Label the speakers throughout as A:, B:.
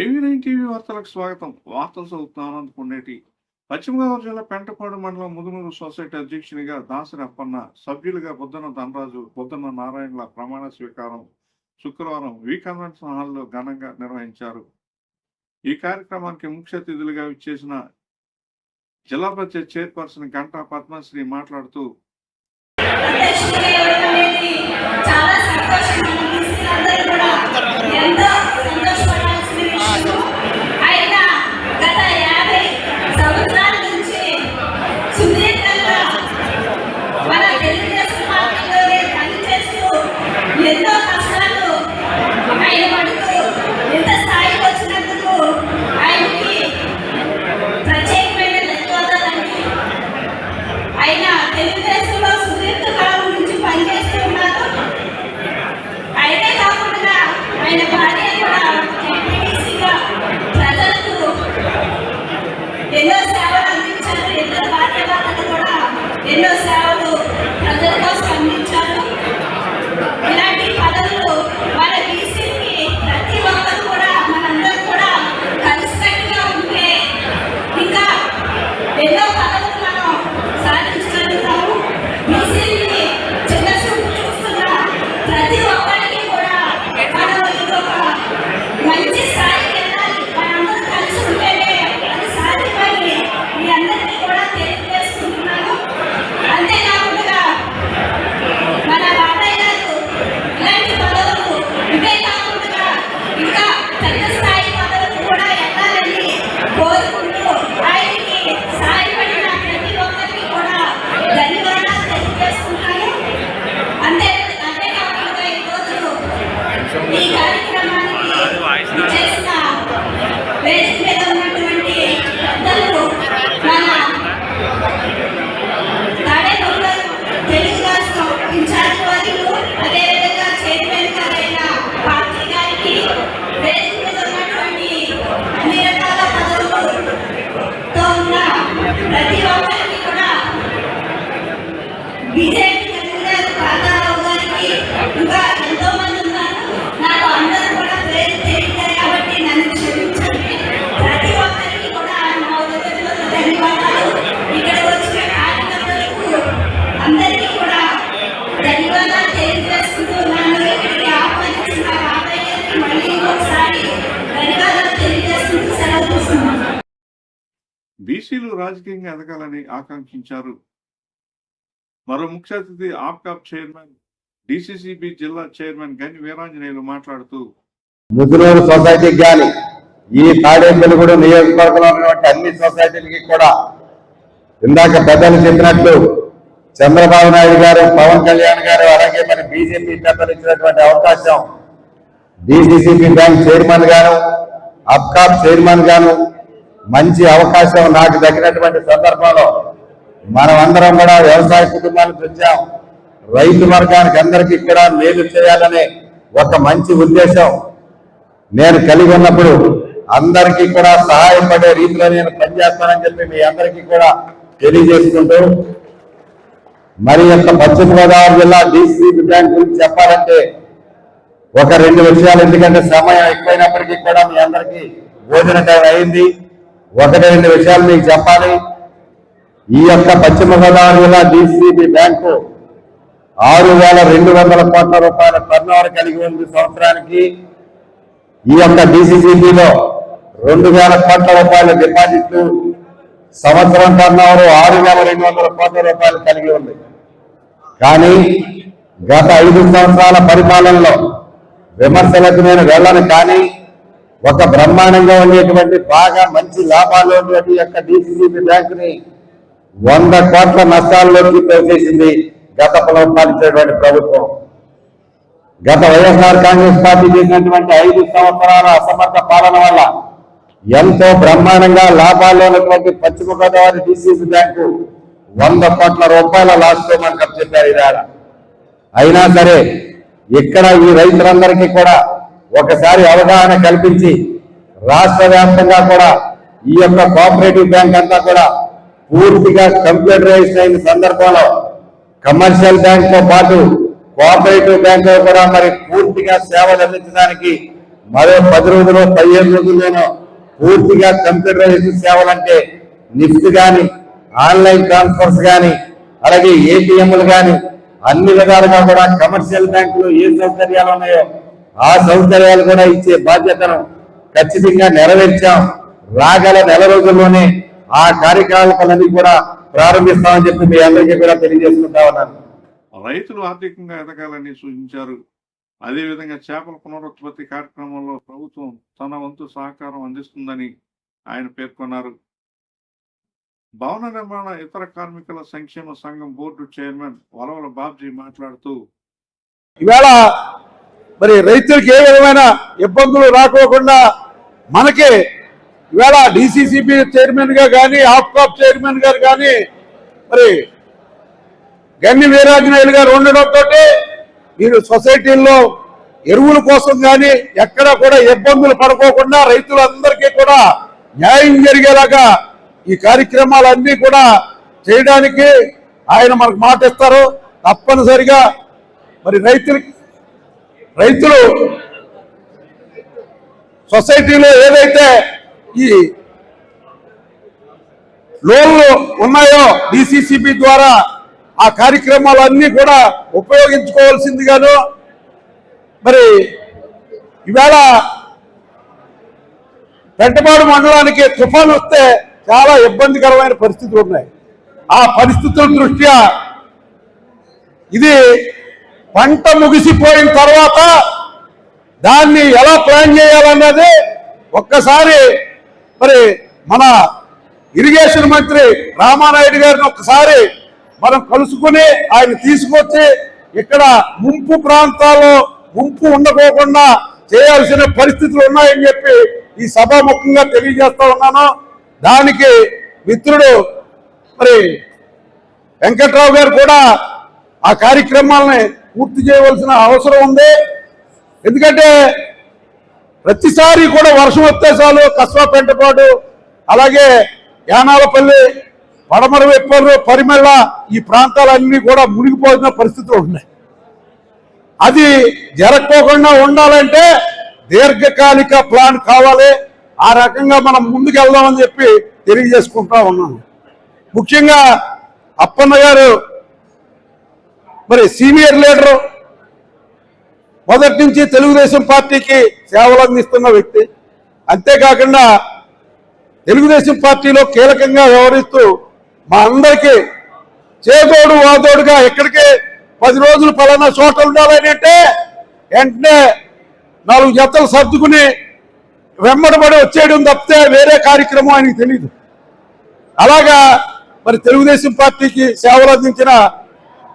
A: ఏవీ nine TV వార్తలకు స్వాగతం. వార్తలు చదువుతున్నాను ఆనంద్ పశ్చిమ గోదావరి జిల్లా పెంటపాడు మండలం ముదునూరు సొసైటీ అధ్యక్షునిగా దాసరి అప్పన్న సభ్యులుగా బుద్ధన ధనరాజు బుద్ధన నారాయణల ప్రమాణ స్వీకారం శుక్రవారం వి కన్వెన్షన్ హాల్లో ఘనంగా నిర్వహించారు. ఈ కార్యక్రమానికి ముఖ్య అతిథులుగా విచ్చేసిన జిల్లా పరిషత్ చైర్పర్సన్ గంటా పద్మశ్రీ మాట్లాడుతూ
B: చాలా సంతోషం
A: బీసీలు రాజకీయంగా ఎదగాలని ఆకాంక్షించారు. మరో ముఖ్య అతిథి ఆప్కాప్ చైర్మన్ డిసిసిబి జిల్లా చైర్మన్ గని వీరాంజనేయులు మాట్లాడుతూ
C: ముదునూరు సొసైటీకి కానీ ఈ తాడేపల్లిగూడ నియోజకవర్గంలో ఉన్నటువంటి అన్ని సొసైటీలకి కూడా ఇందాక పెద్దలు చెప్పినట్లు చంద్రబాబు నాయుడు గారు పవన్ కళ్యాణ్ గారు అలాగే మరి బీజేపీ పెద్దలు ఇచ్చినటువంటి అవకాశం డిసిసిబి బ్యాంక్ చైర్మన్ గాను అప్కాప్ చైర్మన్ గాను మంచి అవకాశం నాకు దక్కినటువంటి సందర్భంలో మనం అందరం కూడా వ్యవసాయ కుటుంబానికి వచ్చాం. రైతు వర్గానికి అందరికీ కూడా మేలు చేయాలనే ఒక మంచి ఉద్దేశం నేను కలిగి ఉన్నప్పుడు అందరికీ కూడా సహాయపడే రీతిలో నేను పనిచేస్తానని చెప్పి మీ అందరికీ కూడా తెలియజేసుకుంటూ మరి యొక్క పశ్చిమ గోదావరి జిల్లా డిసిబి బ్యాంక్ గురించి చెప్పాలంటే ఒక రెండు విషయాలు ఎందుకంటే సమయం ఎక్కువైనప్పటికీ కూడా మీ అందరికీ భోజన టైం అయింది. ఒకటి రెండు విషయాలు మీకు చెప్పాలి. ఈ యొక్క పశ్చిమ గోదావరి జిల్లా డిసిబి బ్యాంకు ఆరు వేల రెండు వందల కోట్ల రూపాయల టర్నోవర్ కలిగి ఉంది సంవత్సరానికి. ఈ యొక్క డిసిసిబిలో రెండు వేల కోట్ల రూపాయల డిపాజిట్లు సంవత్సరం టర్నోవర్ ఆరు వేల రెండు వందల కోట్ల రూపాయలు కలిగి ఉంది. కానీ గత ఐదు సంవత్సరాల పరిపాలనలో విమర్శలకు నేను వెళ్ళను కానీ ఒక బ్రహ్మాండంగా ఉండేటువంటి బాగా మంచి లాభాలు ఉన్నటువంటి యొక్క డిసిసిబి బ్యాంకుని వంద కోట్ల నష్టాల్లోకి తోసేసింది గత పాలించేటువంటి ప్రభుత్వం. గత వైఎస్ఆర్ కాంగ్రెస్ పార్టీ చేసినటువంటి ఐదు సంవత్సరాల అసమర్థ పాలన వల్ల ఎంతో బ్రహ్మాండంగా లాభాల్లో ఉన్నటువంటి పశ్చిమ గోదావరి డిసిసి బ్యాంకు వంద కోట్ల రూపాయల లాస్తో మనకు చెప్పారు ఇవాళ అయినా సరే ఇక్కడ ఈ రైతులందరికీ కూడా ఒకసారి అవగాహన కల్పించి రాష్ట్ర వ్యాప్తంగా కూడా ఈ యొక్క కోఆపరేటివ్ బ్యాంక్ అంతా కూడా పూర్తిగా కంప్యూటరైజ్ అయిన సందర్భంలో కమర్షియల్ బ్యాంక్తో పాటు కోఆపరేటివ్ బ్యాంక్ కూడా మరి పూర్తిగా సేవలు అందించడానికి మరో పది రోజులు పదిహేను రోజుల్లోనూ పూర్తిగా కంప్యూటరైజేషన్ సేవలంటే నిఫ్ట్ కానీ ఆన్లైన్ ట్రాన్స్ఫర్స్ కానీ అలాగే ఏటీఎంలు కానీ అన్ని విధాలుగా కూడా కమర్షియల్ బ్యాంకులు ఏ సౌకర్యాలు ఉన్నాయో ఆ సౌకర్యాలు కూడా ఇచ్చే బాధ్యతను ఖచ్చితంగా నెరవేర్చాం. రాగల నెల రోజుల్లోనే ఆ కార్యకలాపాలన్నీ కూడా ప్రారంభిస్తామని చెప్పి మీ అందరికీ కూడా తెలియజేసుకుంటా ఉన్నాను.
A: రైతులు ఆర్థికంగా ఎదగాలని సూచించారు. అదేవిధంగా చేపల పునరుత్పత్తి కార్యక్రమంలో ప్రభుత్వం తన వంతు సహకారం అందిస్తుందని ఆయన పేర్కొన్నారు. భవన నిర్మాణ ఇతర కార్మికుల సంక్షేమ సంఘం బోర్డు చైర్మన్ వలవల బాబ్జీ మాట్లాడుతూ
D: ఈవేళ మరి రైతులకు ఏ విధమైన ఇబ్బందులు రాకోకుండా మనకి ఇవాళ డిసిసిబి చైర్మన్గా కానీ ఆప్కాప్ చైర్మన్ గారు కానీ మరి గన్ని వీరాజనాయులు గారు ఉండడంతో మీరు సొసైటీల్లో ఎరువుల కోసం కానీ ఎక్కడ కూడా ఇబ్బందులు పడుకోకుండా రైతులందరికీ కూడా న్యాయం జరిగేలాగా ఈ కార్యక్రమాలన్నీ కూడా చేయడానికి ఆయన మనకు మాట ఇస్తారు. తప్పనిసరిగా మరి రైతులకి రైతులు సొసైటీలో ఏదైతే ఈ లోన్లు ఉన్నాయో డిసిసిబి ద్వారా ఆ కార్యక్రమాలన్నీ కూడా ఉపయోగించుకోవాల్సిందిగాను మరి ఈవేళ పెంటపాడు మండలానికి తుఫాన్ వస్తే చాలా ఇబ్బందికరమైన పరిస్థితులు ఉన్నాయి. ఆ పరిస్థితుల దృష్ట్యా ఇది పంట ముగిసిపోయిన తర్వాత దాన్ని ఎలా ప్లాన్ చేయాలన్నది ఒక్కసారి మరి మన ఇరిగేషన్ మంత్రి రామానాయుడు గారిని ఒక్కసారి మనం కలుసుకుని ఆయన తీసుకొచ్చి ఇక్కడ ముంపు ప్రాంతాల్లో ముంపు ఉండకోకుండా చేయాల్సిన పరిస్థితులు ఉన్నాయని చెప్పి ఈ సభాముఖంగా తెలియజేస్తా ఉన్నాను. దానికి మిత్రుడు మరి వెంకట్రావు గారు కూడా ఆ కార్యక్రమాలని పూర్తి చేయవలసిన అవసరం ఉంది. ఎందుకంటే ప్రతిసారి కూడా వర్షం వస్తే చాలు కస్వా పెంటపాటు అలాగే యానాలపల్లి పడమర వెప్పరు పరిమళ ఈ ప్రాంతాలన్నీ కూడా మునిగిపోతున్న పరిస్థితులు ఉన్నాయి. అది జరగకోకుండా ఉండాలంటే దీర్ఘకాలిక ప్లాన్ కావాలి. ఆ రకంగా మనం ముందుకెళ్దామని చెప్పి తెలియజేసుకుంటా ఉన్నాను. ముఖ్యంగా అప్పన్న గారు మరి సీనియర్ లీడరు మొదటి నుంచి తెలుగుదేశం పార్టీకి సేవలు అందిస్తున్న వ్యక్తి. అంతేకాకుండా తెలుగుదేశం పార్టీలో కీలకంగా వ్యవహరిస్తూ మా అందరికీ చేదోడు వాదోడుగా ఎక్కడికి పది రోజులు పలానా చోట ఉండాలని అంటే వెంటనే నాలుగు జతలు సర్దుకుని వెంబడబడి వచ్చేయడం తప్పితే వేరే కార్యక్రమం ఆయనకి తెలియదు అలాగా మరి తెలుగుదేశం పార్టీకి సేవలు అందించిన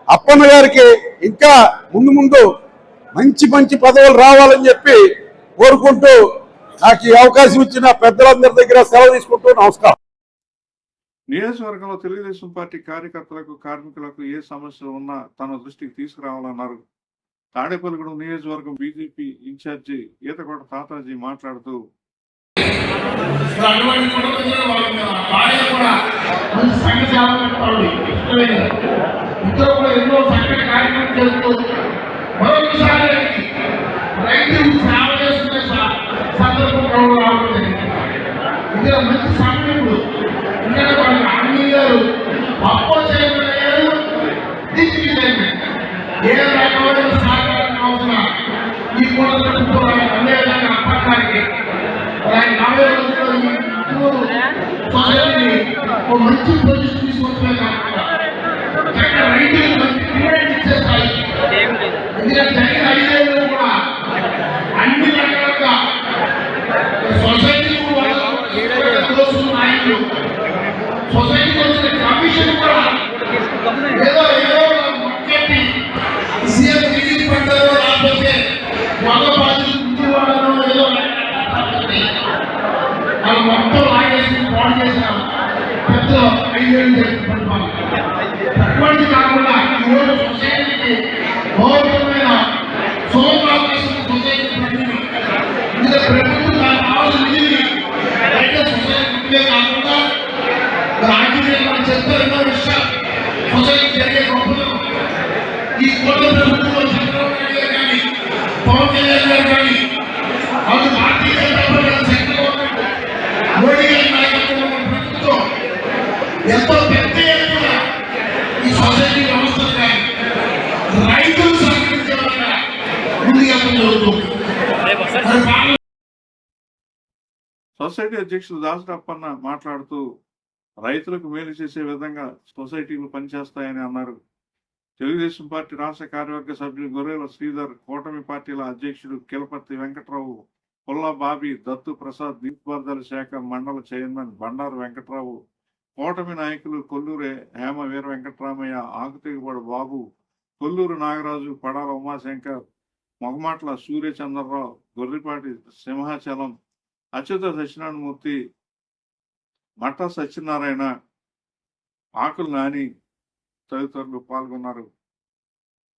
D: అప్పన్న గారికి ఇంకా ముందు ముందు మంచి మంచి పదవులు రావాలని చెప్పి కోరుకుంటూ నాకు ఈ అవకాశం ఇచ్చిన పెద్దలందరి దగ్గర సెలవు తీసుకుంటూ నమస్కారం.
A: నియోజకవర్గంలో తెలుగుదేశం పార్టీ కార్యకర్తలకు కార్మికులకు ఏ సమస్యలు ఉన్నా తన దృష్టికి తీసుకురావాలన్నారు. తాడేపల్లిగూడెం నియోజకవర్గం బీజేపీ ఇన్ఛార్జి ఈతకోట తాతాజీ మాట్లాడుతూ
E: ఇప్పుడు అటువంటి కుటుంబంలో వాళ్ళ భార్య కూడా మంచి ఎన్నో సంఘటన కార్యక్రమం చేస్తూ మరొకసారి రైతు సేవ చేస్తున్న సందర్భం కూడా రావడం జరిగింది. ఇది మంచి సమయంలో ఇప్పుడు. ఎందుకంటే వాళ్ళ ఆంజనేయ గారు అప్పో చైర్మన్ అయ్యారు డిప్యూటీ చైర్మన్. ఏ రకమైన సహకారం అవసరం ఈ కూడా ప్రభుత్వం అదే విధంగా అప్పటికి ఆయన నలభై రోజుల్లో ఈ మంచి మనం మొత్తం లాగేసి పాడు చేసిన. పెద్ద ఐదేళ్ళు జరిగిన అటువంటి కాకుండా ఈరోజు సొసైటీకి గౌరవమైన సోమరావకాశం సొసైటీ ప్రతినిధి ప్రభుత్వం కావాల్సిన నిధిని రైతు సొసైటీ కాకుండా రాజకీయ చెప్తారు ఎన్నో విషయాలు సొసైటీ జరిగే గొప్పలు ఈ కోట ప్రభుత్వం చంద్రబాబు నాయుడు గారు కానీ పవన్ కళ్యాణ్ గారు కానీ వాళ్ళు భారతీయ జనతా పార్టీ ఎంతో పెద్ద ఎత్తున ఈ
A: సొసైటీ వ్యవస్థలు రైతులు సొసైటీ అధ్యక్షుడు దాసరప్పన్న మాట్లాడుతూ రైతులకు మేలు చేసే విధంగా సొసైటీలు పనిచేస్తాయని అన్నారు. తెలుగుదేశం పార్టీ రాష్ట్ర కార్యవర్గ సభ్యులు గొర్రెల శ్రీధర్ కూటమి పార్టీల అధ్యక్షుడు కిలపర్తి వెంకట్రావు పుల్ల బాబీ దత్తు ప్రసాద్ నీటిపారుదల శాఖ మండల చైర్మన్ బండారు వెంకట్రావు కూటమి నాయకులు కొల్లూరు హేమ వీర వెంకట్రామయ్య ఆకుతెగుబడి బాబు కొల్లూరు నాగరాజు పడాల ఉమాశంకర్ మొగమాట్ల సూర్యచంద్రరావు గొర్రిపాటి సింహాచలం అచ్యుత దక్షిణామూర్తి మట్ట సత్యనారాయణ ఆకులు నాని తదితరులు పాల్గొన్నారు.